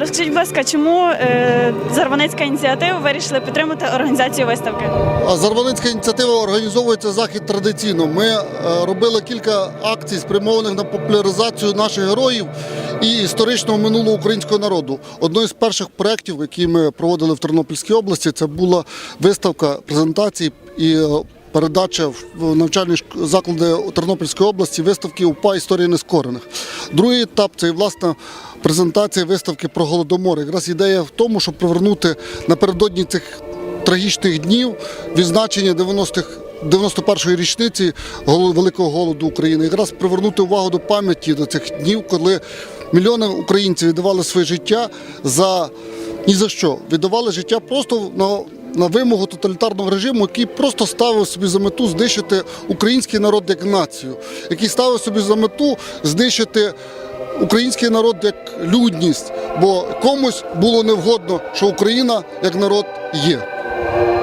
Розкажіть, будь ласка, чому е, Зарваницька ініціатива вирішили підтримати організацію виставки? Зарваницька ініціатива організовується захід традиційно. Ми е, робили кілька акцій, спрямованих на популяризацію наших героїв і історичного минулого українського народу. Одною з перших проєктів, які ми проводили в Тернопільській області, це була виставка презентацій і е, передача в навчальні заклади Тернопільської області виставки УПА історії нескорених. Другий етап це власне презентація виставки про голодомор. Якраз ідея в тому, щоб привернути напередодні цих трагічних днів відзначення 90-х 91-ї річниці Великого голоду України, якраз привернути увагу до пам'яті до цих днів, коли мільйони українців віддавали своє життя за ні за що. Віддавали життя просто на, на вимогу тоталітарного режиму, який просто ставив собі за мету знищити український народ як націю, який ставив собі за мету знищити український народ як людність, бо комусь було невгодно, що Україна як народ є.